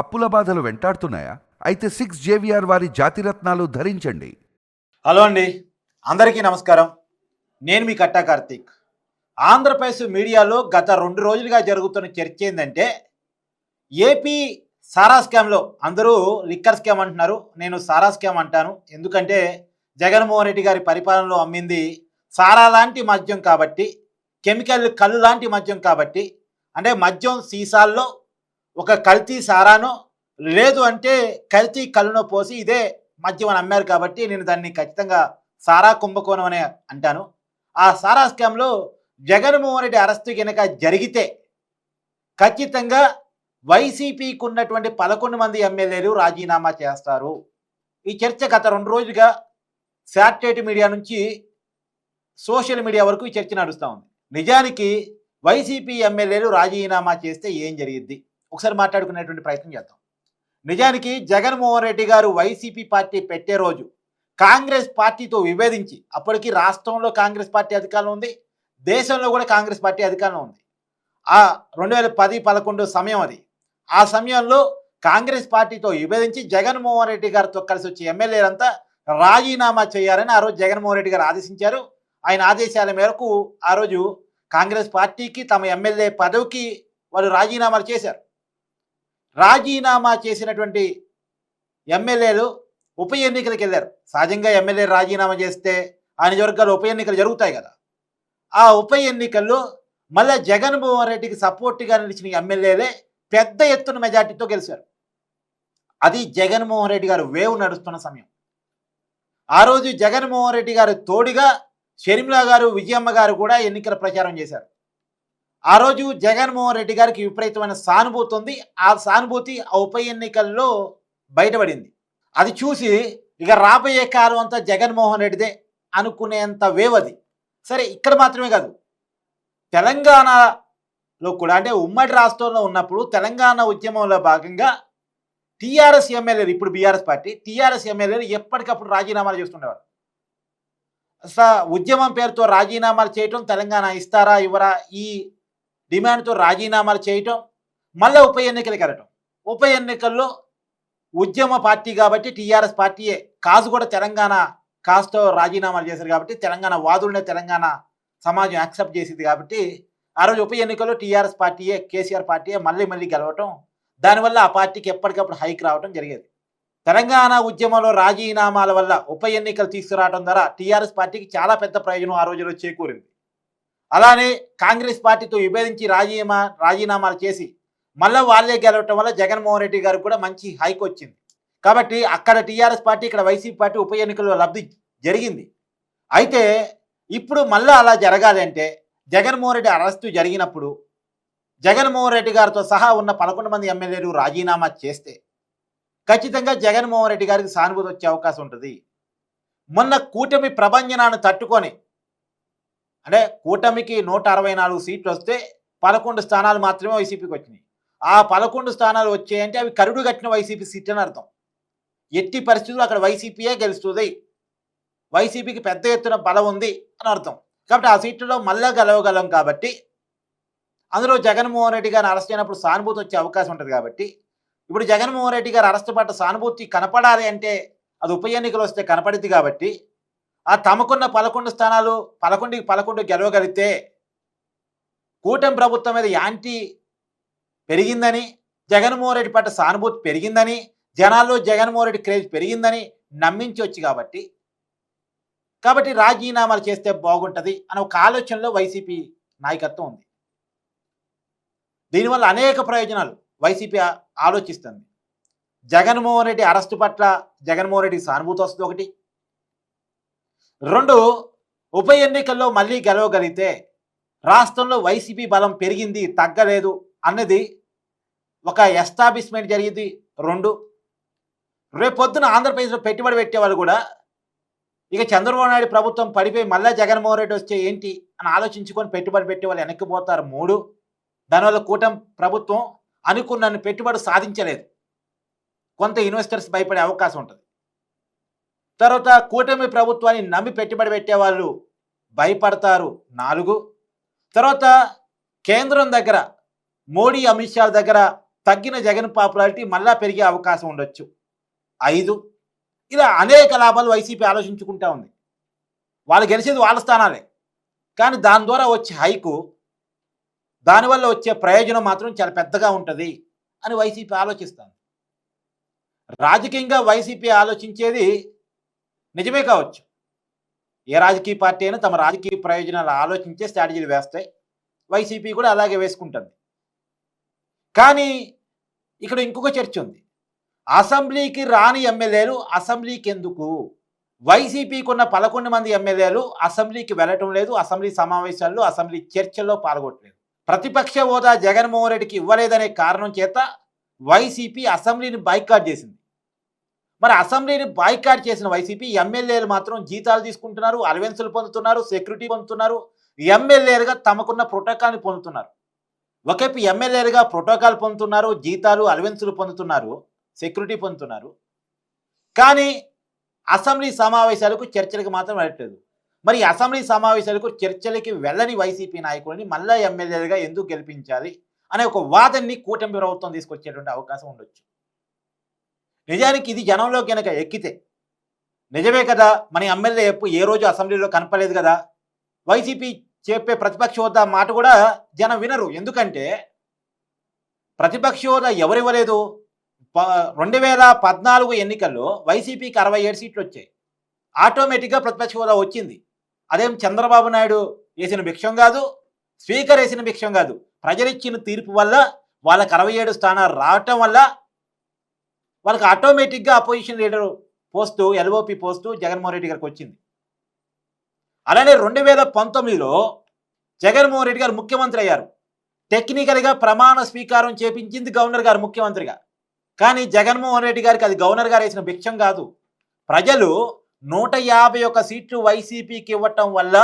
అప్పుల బాధలు వెంటాడుతున్నాయా? అయితే సిక్స్ జేవిఆర్ వారి జాతిరత్నాలు ధరించండి. హలో అండి. అందరికీ నమస్కారం. నేను మీ కట్టా కార్తీక్. ఆంధ్రప్రదేశ్ మీడియాలో గత రెండు రోజులుగా జరుగుతున్న చర్చ ఏంటంటే ఏపీ సారా స్కామ్లో అందరూ లిక్కర్ స్కామ్ అంటున్నారు. నేను సారా స్కామ్ అంటాను. ఎందుకంటే జగన్మోహన్ రెడ్డి గారి పరిపాలనలో అమ్మింది సారా లాంటి మద్యం కాబట్టి కెమికల్ కళ్ళు లాంటి మద్యం కాబట్టి అంటే మద్యం సీసాల్లో ఒక కల్తీ సారాను లేదు అంటే కల్తీ కళ్ళును పోసి ఇదే మద్యం అని అమ్మారు కాబట్టి నేను దాన్ని ఖచ్చితంగా సారా కుంభకోణం అనే అంటాను. ఆ సారా స్కామ్లో జగన్మోహన్ రెడ్డి అరెస్టు కనుక జరిగితే ఖచ్చితంగా వైసీపీకి ఉన్నటువంటి పదకొండు మంది ఎమ్మెల్యేలు రాజీనామా చేస్తారు. ఈ చర్చ గత రెండు రోజులుగా శాటిలైట్ మీడియా నుంచి సోషల్ మీడియా వరకు ఈ చర్చ నడుస్తూ ఉంది. నిజానికి వైసీపీ ఎమ్మెల్యేలు రాజీనామా చేస్తే ఏం జరిగిద్ది? ఒకసారి మాట్లాడుకునేటువంటి ప్రయత్నం చేద్దాం. నిజానికి జగన్మోహన్ రెడ్డి గారు వైసీపీ పార్టీ పెట్టే రోజు కాంగ్రెస్ పార్టీతో విభేదించి అప్పటికి రాష్ట్రంలో కాంగ్రెస్ పార్టీ అధికారంలో ఉంది దేశంలో కూడా కాంగ్రెస్ పార్టీ అధికారంలో ఉంది. ఆ రెండు వేల పది పదకొండు సమయం అది. ఆ సమయంలో కాంగ్రెస్ పార్టీతో విభేదించి జగన్మోహన్ రెడ్డి గారితో కలిసి వచ్చే ఎమ్మెల్యేలంతా రాజీనామా చేయాలని ఆ రోజు జగన్మోహన్ రెడ్డి గారు ఆదేశించారు. ఆయన ఆదేశాల మేరకు ఆ రోజు కాంగ్రెస్ పార్టీకి తమ ఎమ్మెల్యే పదవికి వాళ్ళు రాజీనామాలు చేశారు. రాజీనామా చేసినటువంటి ఎమ్మెల్యేలు ఉప ఎన్నికలకు వెళ్ళారు. సహజంగా ఎమ్మెల్యే రాజీనామా చేస్తే ఆ నియోజకవర్గాలు ఉప ఎన్నికలు జరుగుతాయి కదా. ఆ ఉప ఎన్నికల్లో మళ్ళీ జగన్మోహన్ రెడ్డికి సపోర్ట్గా నిలిచిన ఎమ్మెల్యేలే పెద్ద ఎత్తున మెజార్టీతో గెలిచారు. అది జగన్మోహన్ రెడ్డి గారు వేవ్ నడుస్తున్న సమయం. ఆ రోజు జగన్మోహన్ రెడ్డి గారు తోడుగా షర్మిల గారు విజయమ్మ గారు కూడా ఎన్నికల ప్రచారం చేశారు. ఆ రోజు జగన్మోహన్ రెడ్డి గారికి విపరీతమైన సానుభూతి ఉంది. ఆ సానుభూతి ఆ ఉప ఎన్నికల్లో బయటపడింది. అది చూసి ఇక రాబోయే కాలం అంతా జగన్మోహన్ రెడ్డిదే అనుకునేంత వేవది సరే ఇక్కడ మాత్రమే కాదు. తెలంగాణలో కూడా అంటే ఉమ్మడి రాష్ట్రంలో ఉన్నప్పుడు తెలంగాణ ఉద్యమంలో భాగంగా టీఆర్ఎస్ ఎమ్మెల్యేలు ఇప్పుడు బీఆర్ఎస్ పార్టీ టీఆర్ఎస్ ఎమ్మెల్యేలు ఎప్పటికప్పుడు రాజీనామాలు చేస్తుండేవారు. అసలు ఉద్యమం పేరుతో రాజీనామాలు చేయటం తెలంగాణ ఇస్తారా ఇవ్వరా? ఈ డిమాండ్తో రాజీనామాలు చేయటం మళ్ళీ ఉప ఎన్నికలు వెళ్ళటం ఉప ఎన్నికల్లో ఉద్యమ పార్టీ కాబట్టి టీఆర్ఎస్ పార్టీయే. కాజు కూడా తెలంగాణ కాస్తో రాజీనామాలు చేశారు కాబట్టి తెలంగాణ వాదులనే తెలంగాణ సమాజం యాక్సెప్ట్ చేసింది కాబట్టి ఆ రోజు ఉప ఎన్నికల్లో టీఆర్ఎస్ పార్టీయే కేసీఆర్ పార్టీయే మళ్ళీ మళ్ళీ గెలవటం. దానివల్ల ఆ పార్టీకి ఎప్పటికప్పుడు హైక్ రావడం జరిగేది. తెలంగాణ ఉద్యమంలో రాజీనామాల వల్ల ఉప ఎన్నికలు తీసుకురావడం ద్వారా టీఆర్ఎస్ పార్టీకి చాలా పెద్ద ప్రయోజనం ఆ రోజులో చేకూరింది. అలానే కాంగ్రెస్ పార్టీతో విభేదించి రాజీనామా రాజీనామాలు చేసి మళ్ళీ వాళ్ళే గెలవటం వల్ల జగన్మోహన్ రెడ్డి గారికి కూడా మంచి హైక్ వచ్చింది. కాబట్టి అక్కడ టీఆర్ఎస్ పార్టీ ఇక్కడ వైసీపీ పార్టీ ఉప ఎన్నికల్లో లబ్ధి జరిగింది. అయితే ఇప్పుడు మళ్ళీ అలా జరగాలి అంటే జగన్మోహన్ రెడ్డి అరెస్టు జరిగినప్పుడు జగన్మోహన్ రెడ్డి గారితో సహా ఉన్న పదకొండు మంది ఎమ్మెల్యేలు రాజీనామా చేస్తే ఖచ్చితంగా జగన్మోహన్ రెడ్డి గారికి సానుభూతి వచ్చే అవకాశం ఉంటుంది. మొన్న కూటమి ప్రభంజనాన్ని తట్టుకొని అంటే కూటమికి నూట అరవై నాలుగు సీట్లు వస్తే పదకొండు స్థానాలు మాత్రమే వైసీపీకి వచ్చినాయి. ఆ పదకొండు స్థానాలు వచ్చాయంటే అవి కరుడు కట్టిన వైసీపీ సీట్ అని అర్థం. ఎట్టి పరిస్థితులు అక్కడ వైసీపీయే గెలుస్తుంది. వైసీపీకి పెద్ద ఎత్తున బలం ఉంది అని అర్థం. కాబట్టి ఆ సీట్లలో మళ్ళా గెలవగలం కాబట్టి అందులో జగన్మోహన్ రెడ్డి గారిని అరెస్ట్ అయినప్పుడు సానుభూతి వచ్చే అవకాశం ఉంటుంది కాబట్టి ఇప్పుడు జగన్మోహన్ రెడ్డి గారు అరెస్ట్ పడ్డ సానుభూతి కనపడాలి అంటే అది ఉప ఎన్నికలు వస్తే కనపడింది కాబట్టి ఆ తమకున్న పదకొండు స్థానాలు పదకొండుకి పదకొండు గెలవగలిగితే కూటమి ప్రభుత్వం మీద యాంటీ పెరిగిందని జగన్మోహన్ రెడ్డి పట్ల సానుభూతి పెరిగిందని జనాల్లో జగన్మోహన్ రెడ్డి క్రేజ్ పెరిగిందని నమ్మించవచ్చు కాబట్టి కాబట్టి రాజీనామాలు చేస్తే బాగుంటుంది అనే ఒక ఆలోచనలో వైసీపీ నాయకత్వం ఉంది. దీనివల్ల అనేక ప్రయోజనాలు వైసీపీ ఆలోచిస్తుంది. జగన్మోహన్ రెడ్డి అరెస్టు పట్ల జగన్మోహన్ రెడ్డికి సానుభూతి వస్తుంది ఒకటి. రెండు ఉప ఎన్నికల్లో మళ్ళీ గెలవగలిగితే రాష్ట్రంలో వైసీపీ బలం పెరిగింది తగ్గలేదు అన్నది ఒక ఎస్టాబ్లిష్మెంట్ జరిగింది. రెండు రేపొద్దున ఆంధ్రప్రదేశ్లో పెట్టుబడి పెట్టేవాళ్ళు కూడా ఇక చంద్రబాబు నాయుడు ప్రభుత్వం పడిపోయి మళ్ళీ జగన్మోహన్ రెడ్డి వస్తే ఏంటి అని ఆలోచించుకొని పెట్టుబడి పెట్టేవాళ్ళు వెనక్కిపోతారు. మూడు దానివల్ల కూటమి ప్రభుత్వం అనుకున్న పెట్టుబడి సాధించలేదు. కొంత ఇన్వెస్టర్స్ భయపడే అవకాశం ఉంటుంది. తర్వాత కూటమి ప్రభుత్వాన్ని నమ్మి పెట్టుబడి పెట్టే వాళ్ళు భయపడతారు. నాలుగు. తర్వాత కేంద్రం దగ్గర మోడీ అమిత్ షా దగ్గర తగ్గిన జగన్ పాపులారిటీ మళ్ళా పెరిగే అవకాశం ఉండొచ్చు. ఐదు. ఇలా అనేక లాభాలు వైసీపీ ఆలోచించుకుంటా ఉంది. వాళ్ళు గెలిచేది వాళ్ళ స్థానాలే. కానీ దాని ద్వారా వచ్చే హైకు దానివల్ల వచ్చే ప్రయోజనం మాత్రం చాలా పెద్దగా ఉంటుంది అని వైసీపీ ఆలోచిస్తాను రాజకీయంగా వైసీపీ ఆలోచించేది నిజమే కావచ్చు. ఏ రాజకీయ పార్టీ అయినా తమ రాజకీయ ప్రయోజనాలు ఆలోచించే స్ట్రాటజీలు వేస్తాయి. వైసీపీ కూడా అలాగే వేసుకుంటుంది. కానీ ఇక్కడ ఇంకొక చర్చ ఉంది. అసెంబ్లీకి రాని ఎమ్మెల్యేలు అసెంబ్లీకి ఎందుకు వైసీపీకి ఉన్న పదకొండు మంది ఎమ్మెల్యేలు అసెంబ్లీకి వెళ్ళటం లేదు. అసెంబ్లీ సమావేశాల్లో అసెంబ్లీ చర్చల్లో పాల్గొట్టలేదు ప్రతిపక్ష హోదా జగన్మోహన్ రెడ్డికి ఇవ్వలేదనే కారణం చేత వైసీపీ అసెంబ్లీని బైకాట్ చేసింది. మరి అసెంబ్లీని బాయ్కాట్ చేసిన వైసీపీ ఎమ్మెల్యేలు మాత్రం జీతాలు తీసుకుంటున్నారు అలవెన్సులు పొందుతున్నారు సెక్యూరిటీ పొందుతున్నారు ఎమ్మెల్యేలుగా తమకున్న ప్రోటోకాల్ని పొందుతున్నారు. ఒకవైపు ఎమ్మెల్యేలుగా ప్రోటోకాల్ పొందుతున్నారు జీతాలు అలవెన్సులు పొందుతున్నారు సెక్యూరిటీ పొందుతున్నారు. కానీ అసెంబ్లీ సమావేశాలకు చర్చలకు మాత్రం వెళ్ళట్లేదు. మరి అసెంబ్లీ సమావేశాలకు చర్చలకి వెళ్ళని వైసీపీ నాయకులని మళ్ళా ఎమ్మెల్యేలుగా ఎందుకు గెలిపించాలి అనే ఒక వాదనని కూటమి ప్రభుత్వం తీసుకొచ్చేటువంటి అవకాశం ఉండొచ్చు. నిజానికి ఇది జనంలో కనుక ఎక్కితే నిజమే కదా? మన ఎమ్మెల్యే ఏ రోజు అసెంబ్లీలో కనపలేదు కదా? వైసీపీ చెప్పే ప్రతిపక్ష హోదా మాట కూడా జనం వినరు. ఎందుకంటే ప్రతిపక్ష హోదా ఎవరు ఇవ్వలేదు ప- రెండు వేల పద్నాలుగు ఎన్నికల్లో వైసీపీకి అరవై ఏడు సీట్లు వచ్చాయి. ఆటోమేటిక్గా ప్రతిపక్ష హోదా వచ్చింది. అదేం చంద్రబాబు నాయుడు వేసిన భిక్షం కాదు స్పీకర్ వేసిన భిక్షం కాదు. ప్రజలిచ్చిన తీర్పు వల్ల వాళ్ళకి అరవై ఏడు స్థానాలు రావటం వల్ల వాళ్ళకి ఆటోమేటిక్గా opposition leader post LOP post Jaganmohan Reddy గారికి వచ్చింది. అలానే రెండు వేల పంతొమ్మిదిలో జగన్మోహన్ రెడ్డి గారు ముఖ్యమంత్రి అయ్యారు. టెక్నికల్గా ప్రమాణ స్వీకారం చేపించింది గవర్నర్ గారు ముఖ్యమంత్రిగా. కానీ జగన్మోహన్ రెడ్డి గారికి అది గవర్నర్ గారు వేసిన భిక్షం కాదు. ప్రజలు నూట యాభై ఒక్క సీట్లు వైసీపీకి ఇవ్వటం వల్ల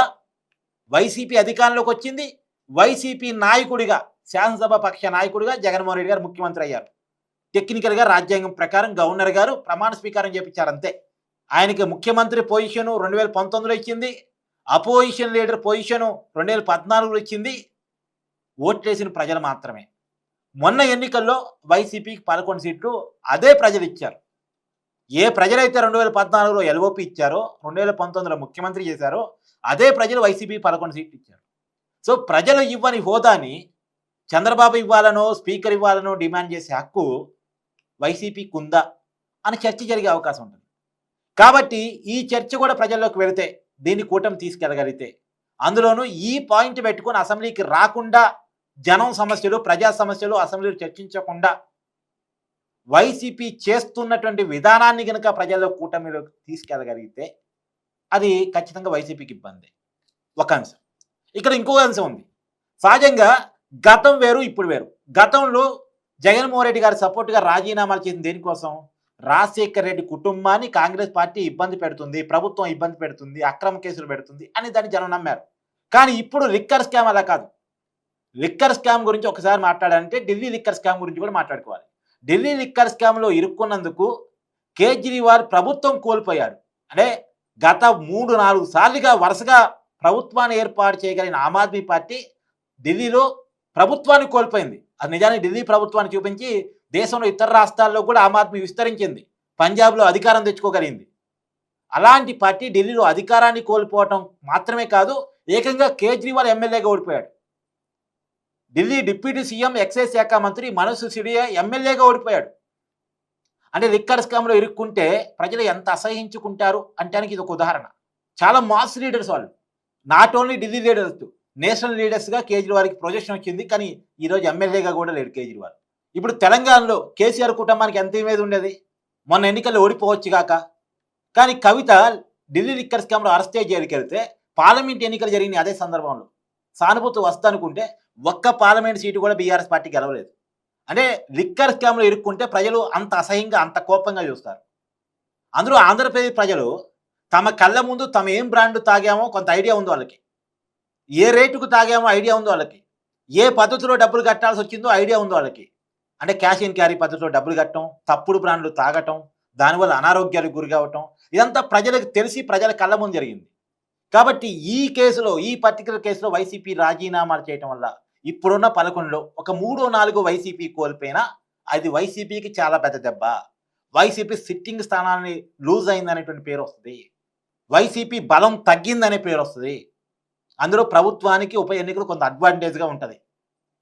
వైసీపీ అధికారంలోకి వచ్చింది. వైసీపీ నాయకుడిగా శాసనసభ పక్ష నాయకుడిగా జగన్మోహన్ రెడ్డి గారు ముఖ్యమంత్రి అయ్యారు. టెక్నికల్గా రాజ్యాంగం ప్రకారం గవర్నర్ గారు ప్రమాణ స్వీకారం చేపించారు అంతే. ఆయనకి ముఖ్యమంత్రి పొజిషను రెండు వేల పంతొమ్మిదిలో ఇచ్చింది. అపోజిషన్ లీడర్ పొజిషను రెండు వేల పద్నాలుగులో ఇచ్చింది. ఓట్లేసిన ప్రజలు మాత్రమే. మొన్న ఎన్నికల్లో వైసీపీకి పదకొండు సీట్లు అదే ప్రజలు ఇచ్చారు. ఏ ప్రజలైతే రెండు వేల పద్నాలుగులో ఎల్ఓపి ఇచ్చారో రెండు వేల పంతొమ్మిదిలో ముఖ్యమంత్రి చేశారో అదే ప్రజలు వైసీపీ పదకొండు సీట్లు ఇచ్చారు. సో ప్రజలు ఇవ్వని హోదాని చంద్రబాబు ఇవ్వాలనో స్పీకర్ ఇవ్వాలనో డిమాండ్ చేసే హక్కు వైసీపీకి ఉందా అని చర్చ జరిగే అవకాశం ఉంటుంది. కాబట్టి ఈ చర్చ కూడా ప్రజల్లోకి వెళితే దీన్ని కూటమి తీసుకెళ్ళగలిగితే అందులోనూ ఈ పాయింట్ పెట్టుకొని అసెంబ్లీకి రాకుండా జనం సమస్యలు ప్రజా సమస్యలు అసెంబ్లీలో చర్చించకుండా వైసీపీ చేస్తున్నటువంటి విధానాన్ని కనుక ప్రజల్లో కూటమిలోకి తీసుకెళ్ళగలిగితే అది ఖచ్చితంగా వైసీపీకి ఇబ్బంది. ఒక అంశం. ఇక్కడ ఇంకో అంశం ఉంది. సహజంగా గతం వేరు ఇప్పుడు వేరు. గతంలో జగన్మోహన్ రెడ్డి గారి సపోర్ట్గా రాజీనామాలు చేసిన దేనికోసం? రాజశేఖర్ రెడ్డి కుటుంబాన్ని కాంగ్రెస్ పార్టీ ఇబ్బంది పెడుతుంది ప్రభుత్వం ఇబ్బంది పెడుతుంది అక్రమ కేసులు పెడుతుంది అని దాన్ని జనం నమ్మారు. కానీ ఇప్పుడు లిక్కర్ స్కామ్ అలా కాదు. లిక్కర్ స్కామ్ గురించి ఒకసారి మాట్లాడాలంటే ఢిల్లీ లిక్కర్ స్కామ్ గురించి కూడా మాట్లాడుకోవాలి. ఢిల్లీ లిక్కర్ స్కామ్లో ఇరుక్కున్నందుకు కేజ్రీవాల్ ప్రభుత్వం కోల్పోయాడు అంటే గత మూడు నాలుగు సార్లుగా వరుసగా ప్రభుత్వాన్ని ఏర్పాటు చేయగలిగిన ఆమ్ ఆద్మీ పార్టీ ఢిల్లీలో ప్రభుత్వాన్ని కోల్పోయింది. నిజానికి ఢిల్లీ ప్రభుత్వాన్ని చూపించి దేశంలో ఇతర రాష్ట్రాల్లో కూడా ఆమ్ ఆద్మీ విస్తరించింది. పంజాబ్లో అధికారం తెచ్చుకోగలిగింది. అలాంటి పార్టీ ఢిల్లీలో అధికారాన్ని కోల్పోవటం మాత్రమే కాదు ఏకంగా కేజ్రీవాల్ ఎమ్మెల్యేగా ఓడిపోయాడు. ఢిల్లీ డిప్యూటీ సీఎం ఎక్సైజ్ శాఖ మంత్రి మనోజ్ సిడియా ఎమ్మెల్యేగా ఓడిపోయాడు. అంటే లిక్కర్ స్కామ్లో ఇరుక్కుంటే ప్రజలు ఎంత అసహించుకుంటారు అంటానికి ఇది ఒక ఉదాహరణ. చాలా మాస్ లీడర్స్ వాళ్ళు. Not only Delhi leaders. National లీడర్స్గా కేజ్రీవాల్కి ప్రొజెక్షన్ వచ్చింది. కానీ ఈరోజు ఎమ్మెల్యేగా కూడా లేడు కేజ్రీవాల్. ఇప్పుడు తెలంగాణలో కేసీఆర్ కుటుంబానికి ఎంత మీద ఉండేది? మొన్న ఎన్నికల్లో ఓడిపోవచ్చు కాక. కానీ కవిత ఢిల్లీ లిక్కర్ స్కామ్లో అరెస్ట్ అయ్యి జైలుకి వెళ్తే పార్లమెంట్ ఎన్నికలు జరిగినాయి అదే సందర్భంలో. సానుభూతి వస్తానుకుంటే ఒక్క పార్లమెంట్ సీటు కూడా బీఆర్ఎస్ పార్టీ గెలవలేదు. అంటే లిక్కర్ స్కామ్లో ఇరుక్కుంటే ప్రజలు అంత అసహ్యంగా అంత కోపంగా చూస్తారు. అందులో ఆంధ్రప్రదేశ్ ప్రజలు తమ కళ్ళ ముందు తమ ఏం బ్రాండ్ తాగామో కొంత ఐడియా ఉంది వాళ్ళకి. ఏ రేటుకు తాగామో ఐడియా ఉంది వాళ్ళకి. ఏ పద్ధతిలో డబ్బులు కట్టాల్సి వచ్చిందో ఐడియా ఉంది వాళ్ళకి. అంటే క్యాష్ ఇన్ క్యారీ పద్ధతిలో డబ్బులు కట్టడం తప్పుడు బ్రాండ్లు తాగటం దానివల్ల అనారోగ్యాలకు గురి కావటం ఇదంతా ప్రజలకు తెలిసి ప్రజల కళ్ళ ముందు జరిగింది. కాబట్టి ఈ కేసులో ఈ పర్టికులర్ కేసులో వైసీపీ రాజీనామాలు చేయటం వల్ల ఇప్పుడున్న పదకొండులో ఒక మూడో నాలుగు వైసీపీ కోల్పోయినా అది వైసీపీకి చాలా పెద్ద దెబ్బ. వైసీపీ సిట్టింగ్ స్థానాన్ని లూజ్ అయిందనేటువంటి పేరు వస్తుంది. వైసీపీ బలం తగ్గిందనే పేరు వస్తుంది. అందులో ప్రభుత్వానికి ఉప ఎన్నికలు కొంత అడ్వాంటేజ్గా ఉంటుంది.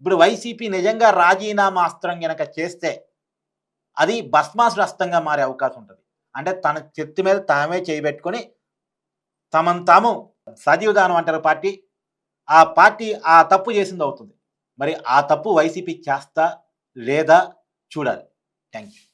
ఇప్పుడు వైసీపీ నిజంగా రాజీనామా అస్త్రం కనుక చేస్తే అది భస్మాసురస్తంగా మారే అవకాశం ఉంటుంది. అంటే తన చెత్తి మీద తామే చేయబెట్టుకొని తమను తాము సజీవదానం అంటారు పార్టీ ఆ పార్టీ ఆ తప్పు చేసింది అవుతుంది. మరి ఆ తప్పు వైసీపీ చేస్తా లేదా చూడాలి. Thank you